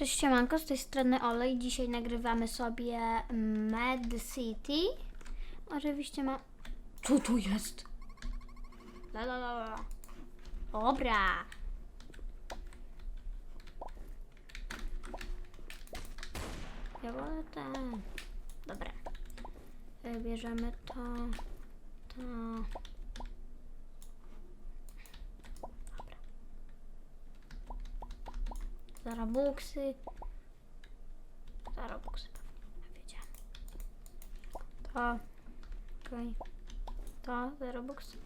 Cześć siemanko, z tej strony Olej. Dzisiaj nagrywamy sobie Mad City. Oczywiście ma... Co tu jest? La la la la. Dobra. Ja wolę ten. Dobra. Y, Bierzemy to. To. Pewnie. Ja wiedziałam. To. Okej. To. Zarabuksy.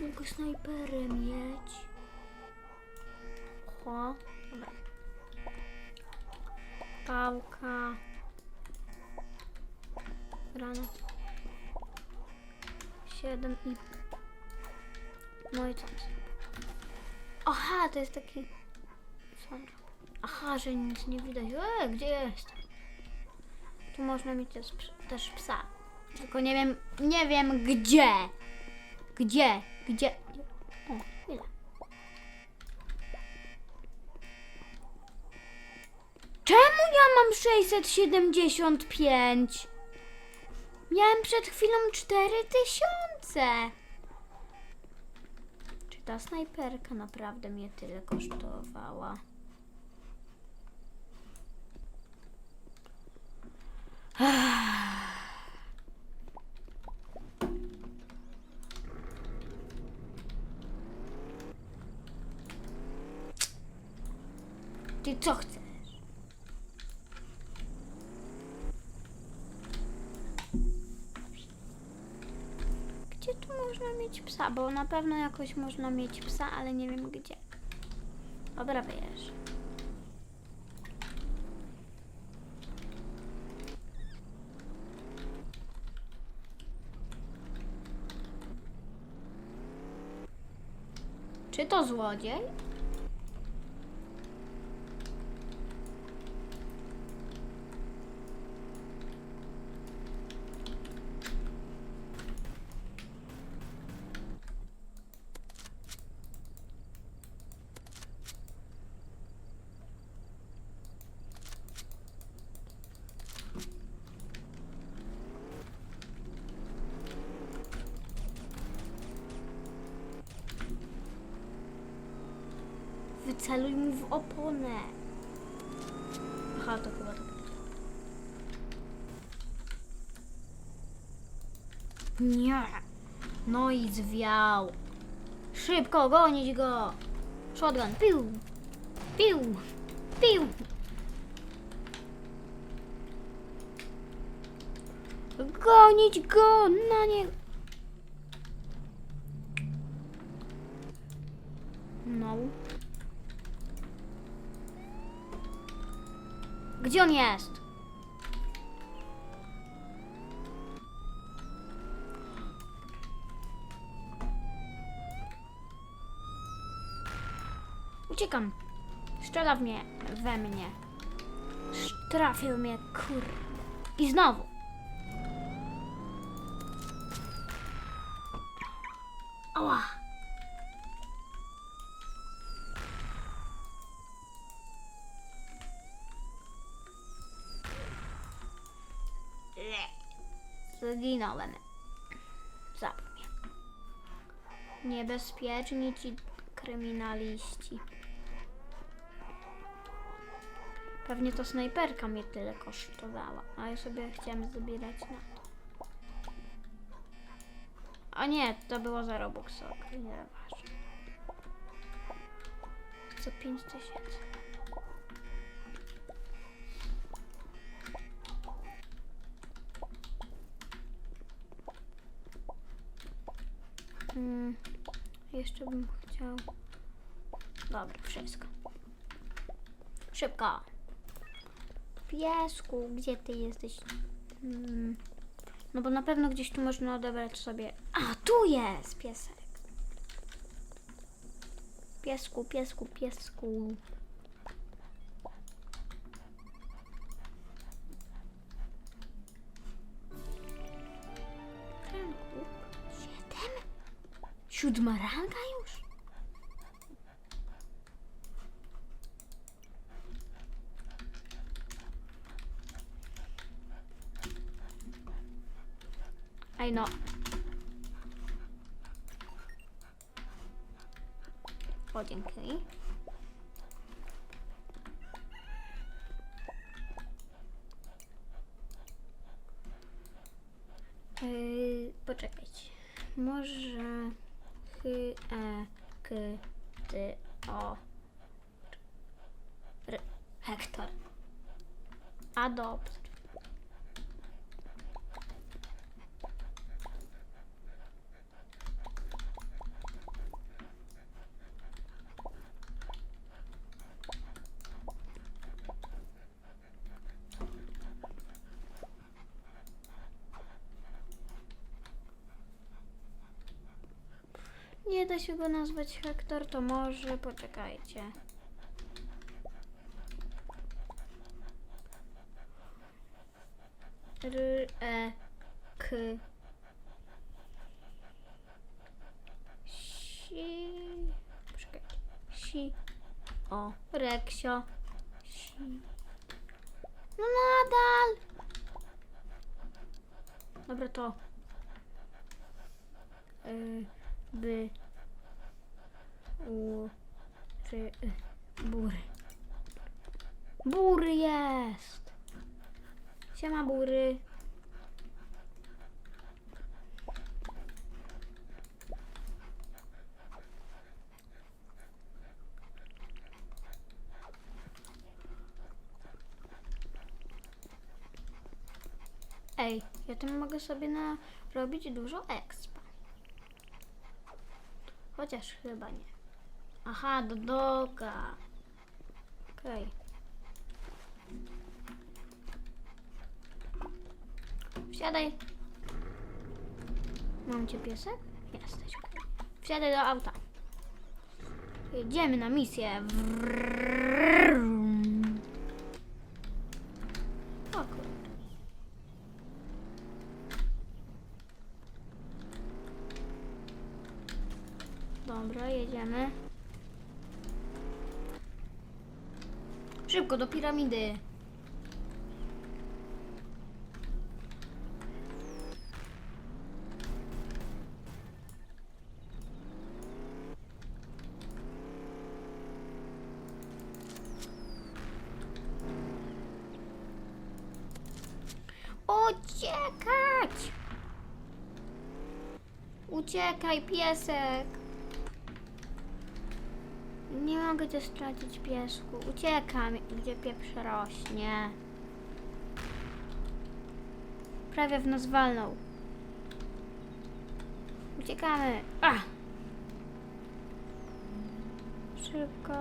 Mogę snajperem mieć. Ho. Dobra. Pałka. Granat. Siedem i... No i co? Aha, to jest taki... Aha, że nic nie widać. E, gdzie jest? Tu można mieć też, też psa. Tylko nie wiem, nie wiem gdzie. Gdzie? Gdzie? O, chwilę. Czemu ja mam 675? Miałem przed chwilą 4000. Czy ta snajperka naprawdę mnie tyle kosztowała? Ty co chcesz? Gdzie tu można mieć psa? Bo na pewno jakoś można mieć psa, ale nie wiem gdzie. Dobra, wiesz. Czy to złodziej? Wyceluj mu w oponę. Aha, to chyba tak. Nie. No i zwiał. Szybko, gonić go. Shotgun, pił. Pił. Pił. Gonić go na nie. No. Gdzie on jest? Uciekam. Strzela w mnie, we mnie. Trafił mnie, kur... I znowu. Ała. Zginąłem. Zabił. Niebezpieczni ci kryminaliści. Pewnie to snajperka mnie tyle kosztowała, a ja sobie chciałem zabierać na to. A nie, to było za Robux, okej, nieważne. Za 5 tysięcy. Mm, jeszcze bym chciał. Dobra, wszystko. Szybko. Piesku, gdzie ty jesteś? Mm, no bo na pewno gdzieś tu można odebrać sobie. A, tu jest piesek. Piesku, piesku, piesku. Siódma ranga ty, o. R, Hektor. Adopt. Nie da się go nazwać Hektor, to może poczekajcie. R, E, K. Si. Poczekaj. Si. O, Reksio. Si. No nadal! Dobra, to. Y, by. U. Czy. Bury. Bury jest! Siema bury. Ej, ja tym mogę sobie narobić dużo expa. Chociaż chyba nie. Aha, do doga. Okej. Wsiadaj. Mam cię piesek? Jesteś. Wsiadaj do auta. Jedziemy na misję. Dobra, jedziemy. Szybko do piramidy. Uciekać! Uciekaj, piesek! Nie mogę cię stracić, piesku. Uciekam, gdzie pieprz rośnie. Prawie w nas walnął. Uciekamy. Ach! Szybko.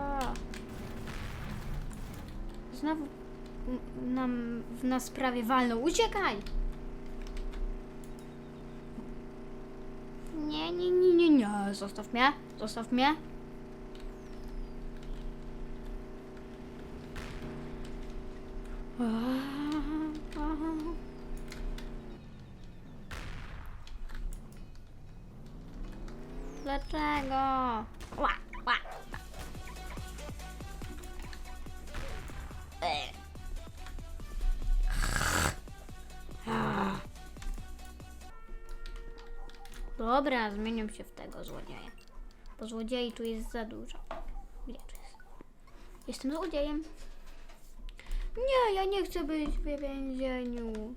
Znowu nam w nas prawie walnął. Uciekaj! Nie, nie, nie, nie, nie. Zostaw mnie. Zostaw mnie. Dlaczego? Ła, ła. E. Dobra, zmieniam się w tego złodzieja. Bo złodziei tu jest za dużo. Jestem złodziejem. Nie, ja nie chcę być w więzieniu.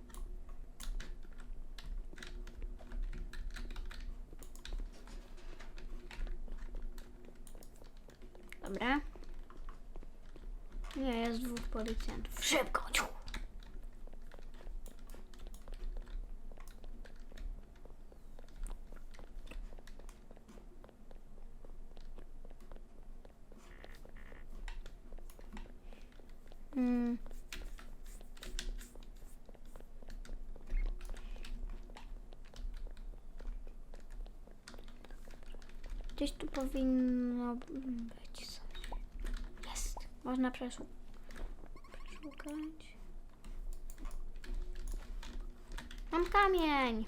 Dobra. Nie, jest dwóch policjantów. Szybko! ciu. Mm. Gdzieś tu powinno być coś. Jest. Można przeszu- przeszukać. Mam kamień.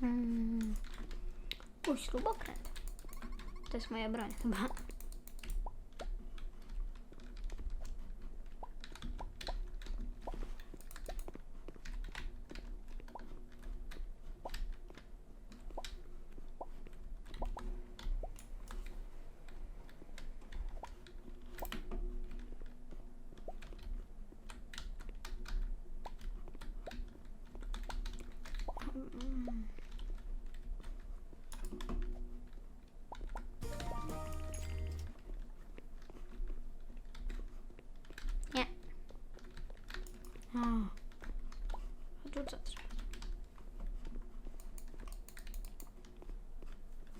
Hmm. O, śrubokręt. To jest moja broń chyba. Rzucać.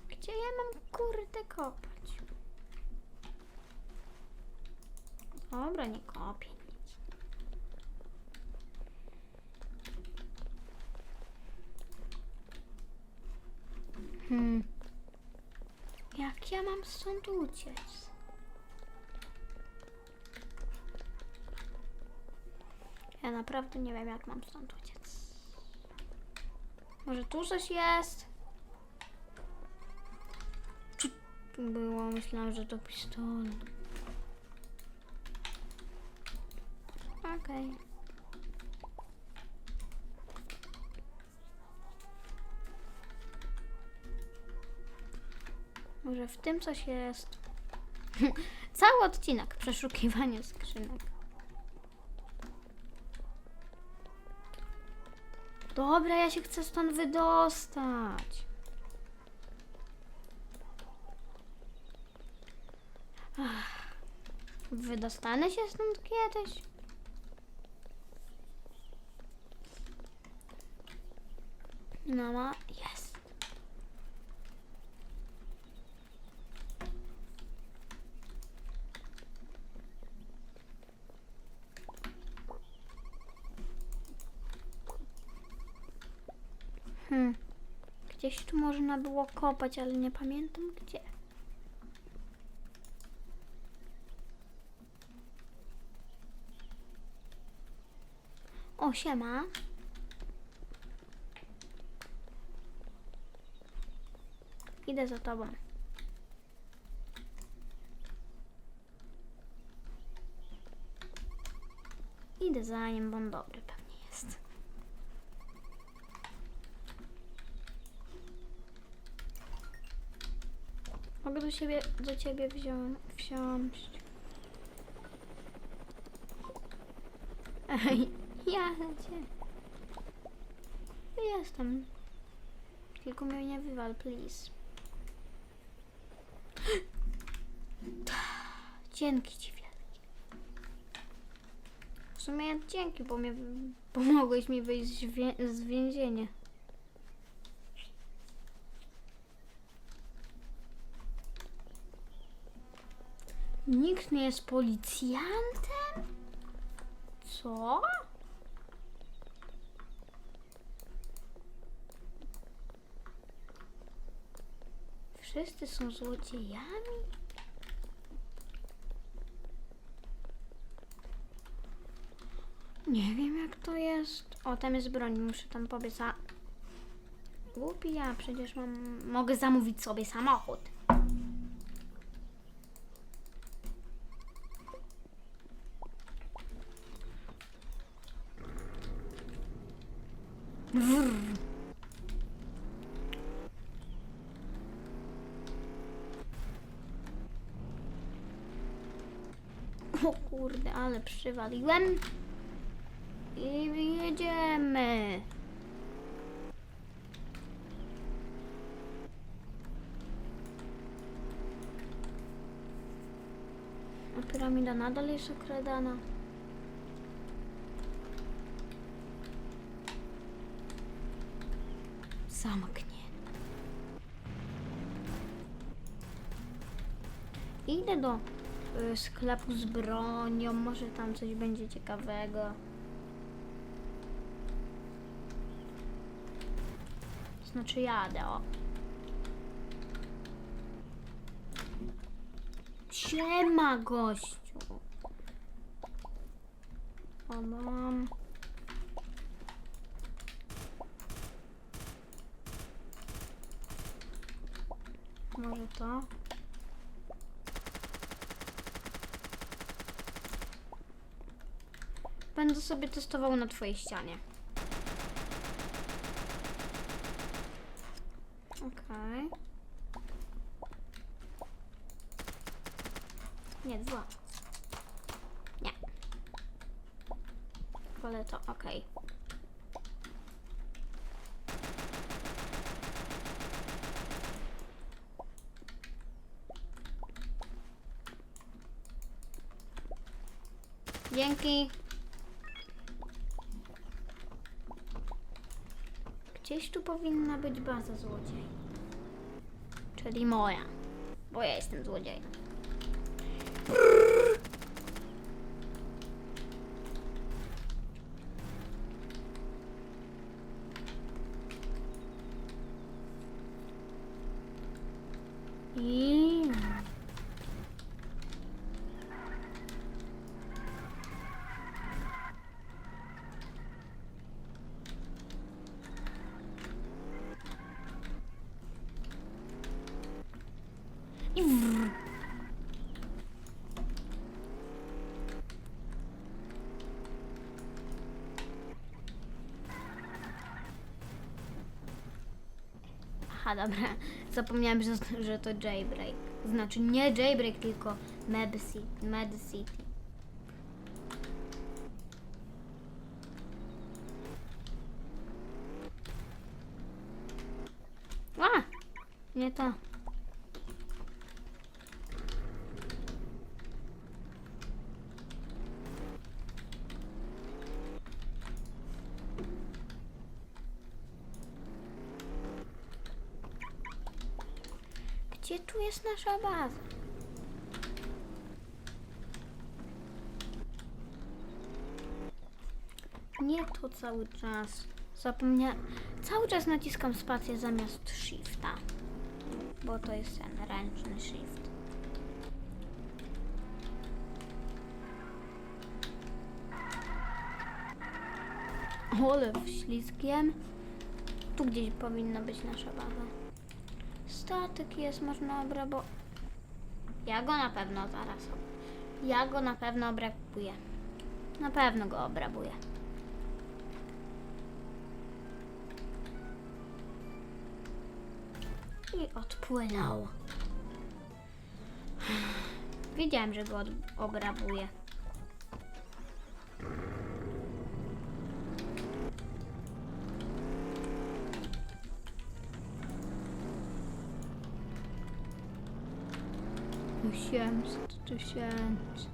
Gdzie ja mam kurde kopać? Dobra, nie kopię. Hmm. Jak ja mam stąd uciec? Ja naprawdę nie wiem, jak mam stąd uciec. Może tu coś jest? Czy tu było? Myślałam, że to pistolet. Okej. Może w tym coś jest. Cały odcinek przeszukiwanie skrzynek. Dobra, ja się chcę stąd wydostać. Ach, wydostanę się stąd kiedyś. Ma, jest. Hmm. Gdzieś tu można było kopać, ale nie pamiętam gdzie. O, siema. Idę za tobą. Idę za nim, bo on dobry pewnie jest. Mogę do siebie, do ciebie wziąć, wsiąść. Ej, ja cię. Jestem. Tylko mnie nie wywal, please. Dzięki ci wielkie. W sumie dzięki, bo mnie pomogłeś mi wyjść z więzienia. Nikt nie jest policjantem? Co? Wszyscy są złodziejami? Nie wiem jak to jest. O, tam jest broń, muszę tam pobiec. A... Głupi ja, przecież mam... Mogę zamówić sobie samochód. O kurde, ale przywaliłem. I jedziemy. A piramida nadal jest okradana. Zamknięte. Idę do sklepu z bronią, może tam coś będzie ciekawego. Znaczy jadę, o. Siema, gościu. O, mam. Może to? Będę sobie testował na twojej ścianie. Okej. Nie, dwa. Nie. Wolę to, okej. Dzięki. Gdzieś tu powinna być baza złodziei. Czyli moja. Bo ja jestem złodziejem. I... I wrr. Aha, dobra. Zapomniałem, że, że to jailbreak. Znaczy nie jailbreak, tylko Med City. Med City. A! Nie to. Gdzie tu jest nasza baza? Nie to cały czas. Zapomniałem. Cały czas naciskam spację zamiast shifta. Bo to jest ten ręczny shift. Ole ślizgiem. Tu gdzieś powinna być nasza baza statek jest, można obrabo... Ja go na pewno zaraz... Ja go na pewno obrabuję. Na pewno go obrabuję. I odpłynął. Widziałem, że go obrabuje. 800 tysięcy.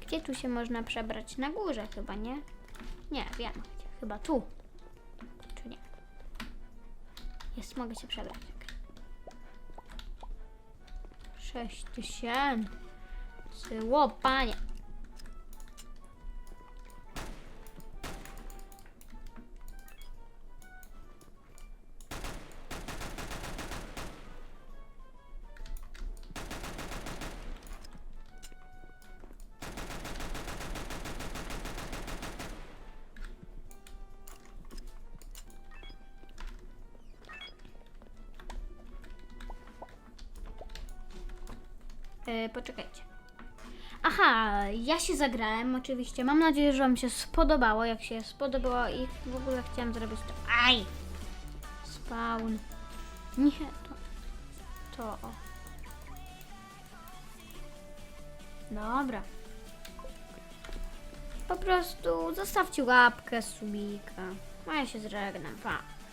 Gdzie tu się można przebrać? Na górze chyba, nie? Nie, wiem. Chyba tu. Czy nie? Jest, mogę się przebrać. Sześć tysięcy. Łopanie. E, poczekajcie. Aha, ja się zagrałem oczywiście. Mam nadzieję, że Wam się spodobało. Jak się spodobało i w ogóle chciałam zrobić to. Aj! Spawn. Nie, to. To. Dobra. Po prostu zostawcie łapkę, subika. A ja się żegnam. Pa.